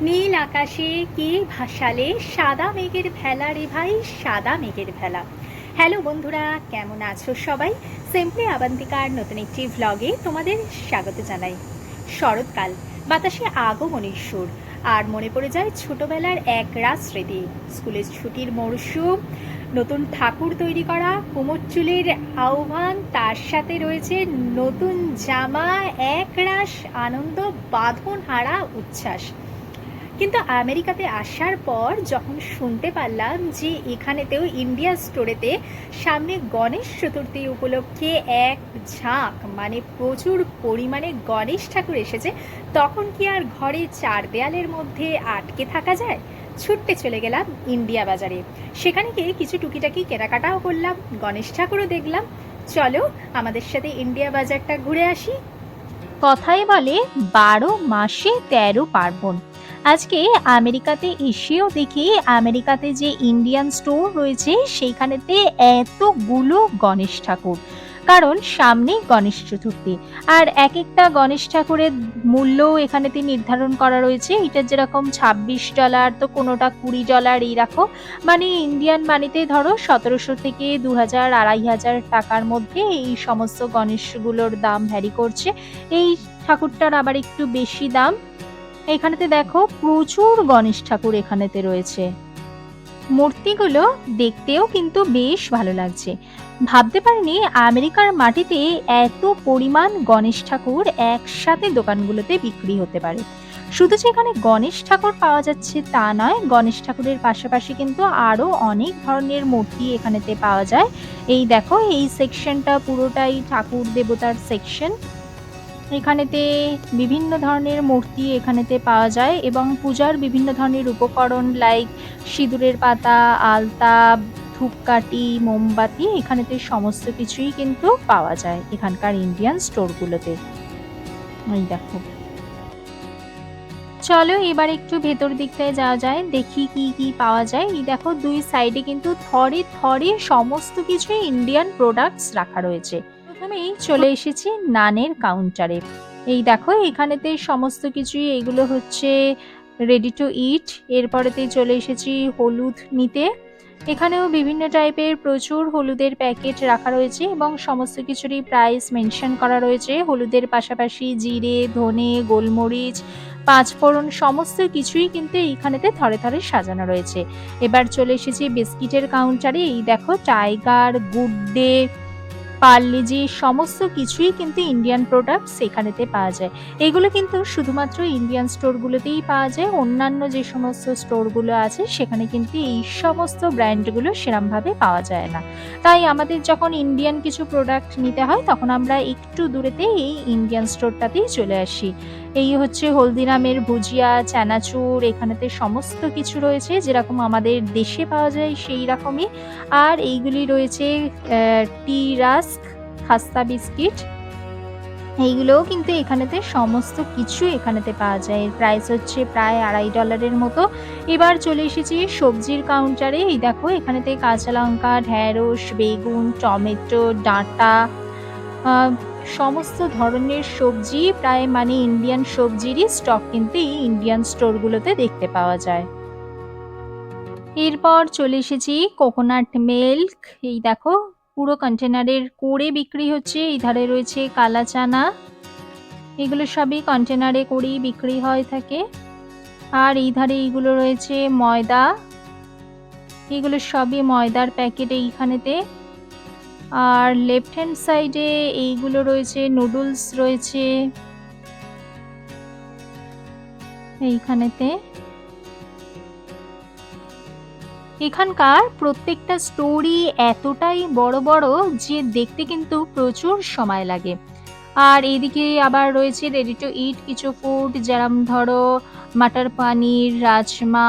নীল আকাশে কে ভাসালে? সাদা মেঘের ভেলা রে ভাই, সাদা মেঘের ভেলা। হ্যালো বন্ধুরা, কেমন আছো সবাই? সিম্পলি আবান্তিকার নতুন একটি ভ্লগে তোমাদের স্বাগত জানাই। শরৎকাল, বাতাসে আগমনের সুর। আর মনে পড়ে যায় ছোটবেলার এক রাত স্মৃতি। স্কুলের ছুটির মরশুম, নতুন ঠাকুর তৈরি করা, কোমর চুলের আহ্বান, তার সাথে রয়েছে নতুন জামা, এক রাস আনন্দ, বাঁধন হারা, উচ্ছ্বাস। কিন্তু আমেরিকাতে আসার পর যখন শুনতে পারলাম যে এখানেতেও ইন্ডিয়া স্টোরেতে সামনে গণেশ চতুর্থী উপলক্ষে এক ঝাঁক মানে প্রচুর পরিমাণে গণেশ ঠাকুর এসেছে, তখন কি আর ঘরে চার দেয়ালের মধ্যে আটকে থাকা যায়? ছুটতে চলে গেলাম ইন্ডিয়া বাজারে। সেখানে গিয়ে কিছু টুকিটাকি কেনাকাটাও করলাম, গণেশ ঠাকুরও দেখলাম। চলো আমাদের সাথে ইন্ডিয়া বাজারটা ঘুরে আসি। কথায় বলে বারো মাসে তেরো পার্বণ। আজকে আমেরিকাতে এসেও দেখি আমেরিকাতে যে ইন্ডিয়ান স্টোর রয়েছে, সেইখানেতে এতগুলো গণেশ ঠাকুর। কারণ সামনেই গণেশ চতুর্থী। আর এক একটা গণেশ ঠাকুরের মূল্য এখানেতে নির্ধারণ করা রয়েছে। এটা যেরকম ছাব্বিশ ডলার, তো কোনোটা কুড়ি ডলার, এই রাখো। মানে ইন্ডিয়ান মানিতে ধরো সতেরোশো থেকে দু হাজার আড়াই হাজার টাকার মধ্যে এই সমস্ত গণেশগুলোর দাম ভ্যারি করছে। এই ঠাকুরটার আবার একটু বেশি দাম। এখানেতে দেখো প্রচুর গণেশ ঠাকুর এখানেতে রয়েছে। মূর্তিগুলো দেখতেও কিন্তু বেশ ভালো লাগছে। ভাবতে পারিনি আমেরিকার মাটিতে এত পরিমাণ গণেশ ঠাকুর একসাথে দোকানগুলোতে বিক্রি হতে পারে। শুধু যে এখানে গণেশ ঠাকুর পাওয়া যাচ্ছে তা নয়, গণেশ ঠাকুরের পাশাপাশি কিন্তু আরও অনেক ধরনের মূর্তি এখানেতে পাওয়া যায়। এই দেখো এই সেকশনটা পুরোটাই ঠাকুর দেবতার সেকশন এখানেতে বিভিন্ন ধরনের মূর্তি এখানেতে পাওয়া যায় এবং পূজার বিভিন্ন ধরনের উপকরণ লাইক সিঁদুরের পাতা, আলতা, ধূপকাঠি, মোমবাতি এখানেতে সমস্ত কিছুই কিন্তু পাওয়া যায় এখানকার ইন্ডিয়ান স্টোরগুলোতে এই দেখো। চলো এবার একটু ভেতর দিকটায় যাওয়া যায়, দেখি কি কি পাওয়া যায়। এই দেখো দুই সাইডে কিন্তু থরে থরে সমস্ত কিছুই ইন্ডিয়ান প্রোডাক্টস রাখা রয়েছে। প্রথমেই চলে এসেছি নানের কাউন্টারে এই দেখো, এখানেতে সমস্ত কিছুই, এগুলো হচ্ছে রেডি টু ইট এরপরেতে চলে এসেছি হলুদ নিতে। এখানেও বিভিন্ন টাইপের প্রচুর হলুদের প্যাকেট রাখা রয়েছে এবং সমস্ত কিছুরই প্রাইস মেনশন করা রয়েছে। হলুদের পাশাপাশি জিরে, ধনে, গোলমরিচ, পাঁচফোড়ন, সমস্ত কিছুই কিন্তু এইখানেতে থরে থরে সাজানো রয়েছে। এবার চলে এসেছি বিস্কিটের কাউন্টারে এই দেখো টাইগার গুড ডে পার্লেজি সমস্ত কিছুই কিন্তু ইন্ডিয়ান প্রোডাক্ট সেখানেতে পাওয়া যায়। এগুলো কিন্তু শুধুমাত্র ইন্ডিয়ান স্টোরগুলোতেই পাওয়া যায়। অন্যান্য যে সমস্ত স্টোরগুলো আছে, সেখানে কিন্তু এই সমস্ত ব্র্যান্ডগুলো সেরমভাবে পাওয়া যায় না। তাই আমাদের যখন ইন্ডিয়ান কিছু প্রোডাক্ট নিতে হয়, তখন আমরা একটু দূরেতে এই ইন্ডিয়ান স্টোরটাতেই চলে আসি। এই হচ্ছে হলদিরামের ভুজিয়া, চানাচুর, এখানেতে সমস্ত কিছু রয়েছে, যেরকম আমাদের দেশে পাওয়া যায় সেই রকমই। আর এইগুলি রয়েছে টি রাস্ক, খাস্তা বিস্কিট। এইগুলোও কিন্তু এখানেতে সমস্ত কিছু এখানেতে পাওয়া যায়। এর প্রাইস হচ্ছে প্রায় আড়াই ডলারের মতো। এবার চলে এসেছি সবজির কাউন্টারে এই দেখো, এখানেতে কাঁচা লঙ্কা, ঢ্যাঁড়স, বেগুন, টমেটো, ডাঁটা সমস্ত ধরনের সবজি, প্রায় মানে ইন্ডিয়ান সবজিরই স্টক কিন্তু এই ইন্ডিয়ান স্টোরগুলোতে দেখতে পাওয়া যায়। এরপর চলে এসেছি কোকোনাট মিল্ক এই দেখো, পুরো কন্টেনারের করে বিক্রি হচ্ছে। এই ধারে রয়েছে কালা চানা। এগুলো সবই কন্টেনারে করেই বিক্রি হয় থাকে। আর এই ধারে এইগুলো রয়েছে ময়দা। এগুলো সবই ময়দার প্যাকেট এইখানেতে। আর লেফট হ্যান্ড সাইডে এইগুলো রয়েছে নুডলস রয়েছে। এইখানেতে। এখানকার প্রত্যেকটা স্টোরি এতটাই বড় বড় যে দেখতে কিন্তু প্রচুর সময় লাগে। আর এইদিকে আবার রয়েছে রেডি টু ইট কিছু ফুড যেরম ধরো, মাটার পানির, রাজমা,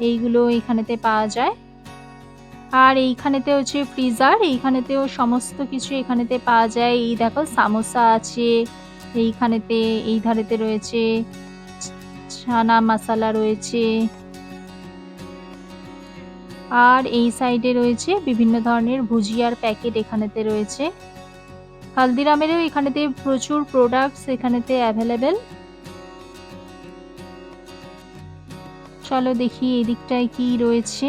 এইগুলো এখানেতে পাওয়া যায়। আর এইখানেতে হচ্ছে ফ্রিজার এইখানেতেও সমস্ত কিছু এখানেতে পাওয়া যায়। এই দেখো, সামোসা আছে, এইখানেতে এই ধারেতে রয়েছে, ছানা মশলা রয়েছে। আর এই সাইডে রয়েছে বিভিন্ন ধরনের ভুজিয়ার প্যাকেট এখানেতে রয়েছে। হালদিরামেরও এখানেতে প্রচুর প্রোডাক্টস এখানেতে অ্যাভেলেবেল চলো দেখি এদিকটায় কি রয়েছে।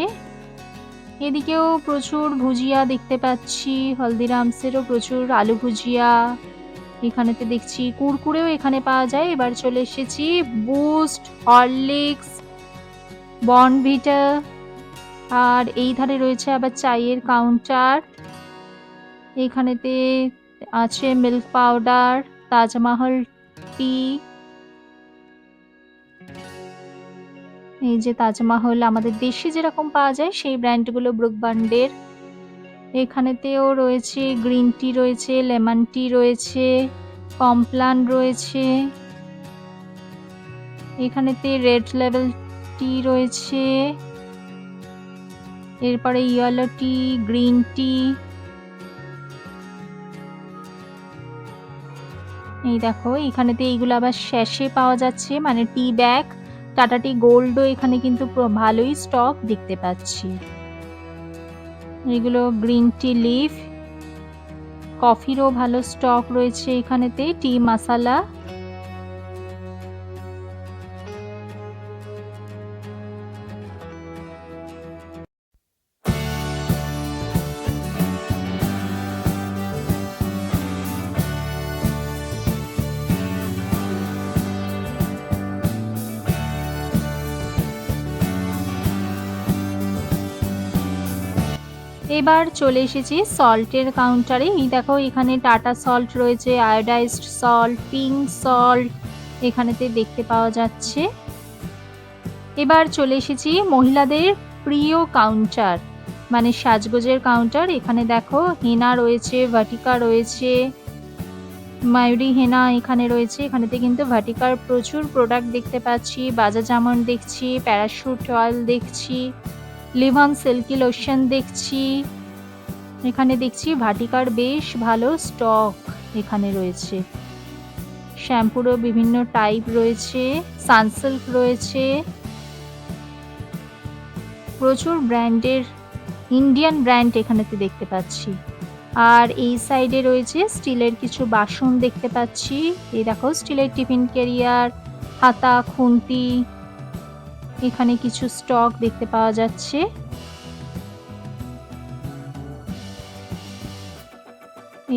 এদিকেও প্রচুর ভুজিয়া দেখতে পাচ্ছি, হলদিরামসেরও প্রচুর আলু ভুজিয়া। এখানেতে দেখছি কুরকুরেও এখানে পাওয়া যায়। এবার চলে এসেছি বুস্ট, হরলিক্স বর্নভিটা আর এই ধারে রয়েছে আবার চায়ের কাউন্টার। এখানেতে আছে মিল্ক পাউডার, তাজমহল টি। এই যে তাজমহল, আমাদের দেশে যেরকম পাওয়া যায়, সেই ব্র্যান্ডগুলো ব্রুক বান্ডের এখানেতেও রয়েছে গ্রিন টি রয়েছে লেমন টি রয়েছে কমপ্লান রয়েছে। এখানেতে রেড লেভেল টি রয়েছে। এরপরে ইয়েলো টি গ্রিন টি এই দেখো, এখানেতে এইগুলো আবার শেষে পাওয়া যাচ্ছে মানে টি ব্যাগ টাটা টি গোল্ডও এখানে কিন্তু ভালোই স্টক দেখতে পাচ্ছি। এগুলো গ্রিন টি লিফ কফিরও ভালো স্টক রয়েছে এখানেতে টি মশালা এবার চলে এসেছি সল্টের কাউন্টারে এই দেখো, এখানে টাটা সল্ট রয়েছে আয়োডাইজড সল্ট পিঙ্ক সল্ট এখানেতে দেখতে পাওয়া যাচ্ছে। এবার চলে এসেছি মহিলাদের প্রিয় কাউন্টার মানে সাজগোজের কাউন্টার এখানে দেখো, হেনা রয়েছে ভাটিকা রয়েছে মায়ুরি হেনা এখানে রয়েছে। এখানেতে কিন্তু ভাটিকার প্রচুর প্রোডাক্ট দেখতে পাচ্ছি বাজাজ আমন্ড দেখছি প্যারাশুট অয়েল দেখছি। লিভান সিল্কি লোশন দেখছি। এখানে দেখছি ভাটিকার বেশ ভালো স্টক এখানে রয়েছে। শ্যাম্পুরও বিভিন্ন টাইপ রয়েছে, সানসিল্ক রয়েছে। প্রচুর ব্র্যান্ডের, ইন্ডিয়ান ব্র্যান্ড এখানেতে দেখতে পাচ্ছি। আর এই সাইডে রয়েছে স্টিলের কিছু বাসন দেখতে পাচ্ছি। এই দেখো, স্টিলের টিফিন ক্যারিয়ার হাতা খুন্তি এখানে কিছু স্টক দেখতে পাওয়া যাচ্ছে।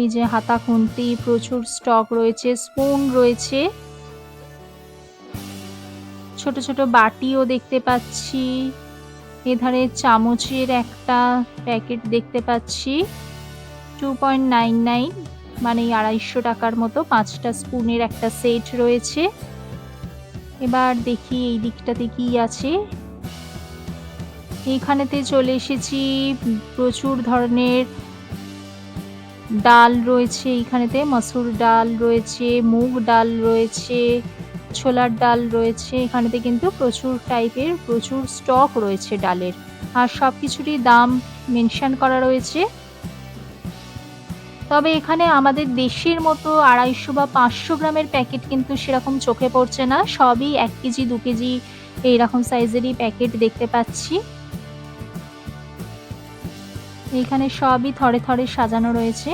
এই যে হাতা খুন্তি, প্রচুর স্টক রয়েছে, স্পুন রয়েছে। ছোট ছোট বাটিও দেখতে পাচ্ছি। এধারে চামচের একটা প্যাকেট দেখতে পাচ্ছি। টু পয়েন্ট নাইন নাইন মানে আড়াইশো টাকার মতো পাঁচটা স্পুনের একটা সেট রয়েছে। এবার দেখি এই দিকটাতে কি আছে। এইখানেতে চলে এসেছি, প্রচুর ধরনের ডাল রয়েছে এইখানেতে, মসুর ডাল রয়েছে, মুগ ডাল রয়েছে, ছোলার ডাল রয়েছে, এখানেতে কিন্তু প্রচুর টাইপের প্রচুর স্টক রয়েছে ডালের। আর সব কিছুরই দাম মেনশন করা রয়েছে। তবে এখানে আমাদের দেশের মতো আড়াইশো বা পাঁচশো গ্রামের প্যাকেট কিন্তু সেরকম চোখে পড়ছে না। সবই এক কেজি, দু কেজি এইরকম সাইজেরই প্যাকেট দেখতে পাচ্ছি। এখানে সবই থরে থরে সাজানো রয়েছে।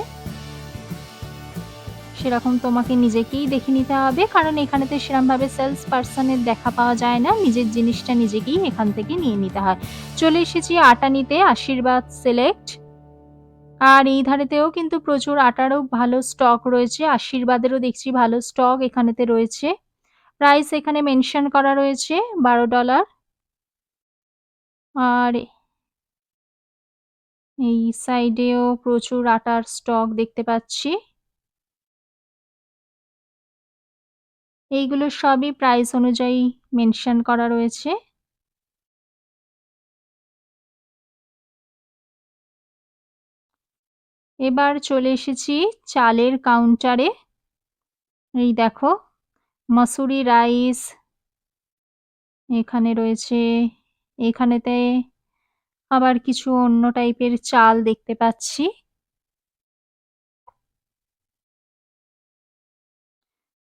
সেরকম তোমাকে নিজেকেই দেখে নিতে হবে, কারণ এখানেতে সেরকমভাবে সেলস পার্সনের দেখা পাওয়া যায় না। নিজের জিনিসটা নিজেকেই এখান থেকে নিয়ে নিতে হয়। চলে এসেছি আটা নিতে আশীর্বাদ সিলেক্ট। আর এই ধারেতেও কিন্তু প্রচুর আটারও ভালো স্টক রয়েছে, আশীর্বাদেরও দেখছি ভালো স্টক এখানেতে রয়েছে। প্রাইস এখানে মেনশন করা রয়েছে, বারো ডলার আর এই সাইডেও প্রচুর আটার স্টক দেখতে পাচ্ছি। এইগুলো সবই প্রাইস অনুযায়ী মেনশন করা রয়েছে। এবার চলে এসেছি চালের কাউন্টারে এই দেখো, মসুরি রাইস এখানে রয়েছে। এখানেতে আবার কিছু অন্য টাইপের চাল দেখতে পাচ্ছি।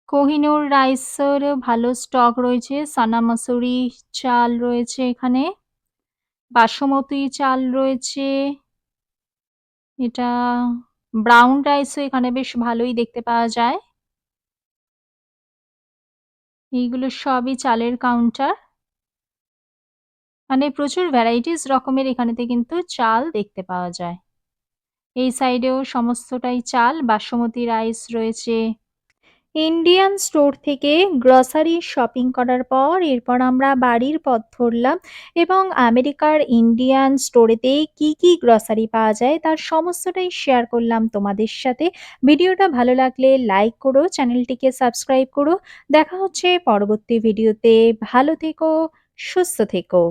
কোহিনুর রাইসের ভালো স্টক রয়েছে, সানা মসুরি চাল রয়েছে এখানে। বাসমতি চাল রয়েছে। এটা ব্রাউন রাইসও এখানে বেশ ভালোই দেখতে পাওয়া যায় এইগুলো সবই চালের কাউন্টার মানে প্রচুর ভ্যারাইটিস রকমের এখানেতে কিন্তু চাল দেখতে পাওয়া যায়। এই সাইডেও সমস্তটাই চাল, বাসমতি রাইস রয়েছে। ইন্ডিয়ান স্টোর থেকে গ্রসারি শপিং করার পর এরপর আমরা বাড়ির পথ ধরলাম এবং আমেরিকার ইন্ডিয়ান স্টোরেতে কি কি গ্রসারি পাওয়া যায় তার সমস্তটাই শেয়ার করলাম তোমাদের সাথে। ভিডিওটা ভালো লাগলে লাইক করো চ্যানেলটিকে সাবস্ক্রাইব করো। দেখা হচ্ছে পরবর্তী ভিডিওতে ভালো থেকো, সুস্থ থেকো।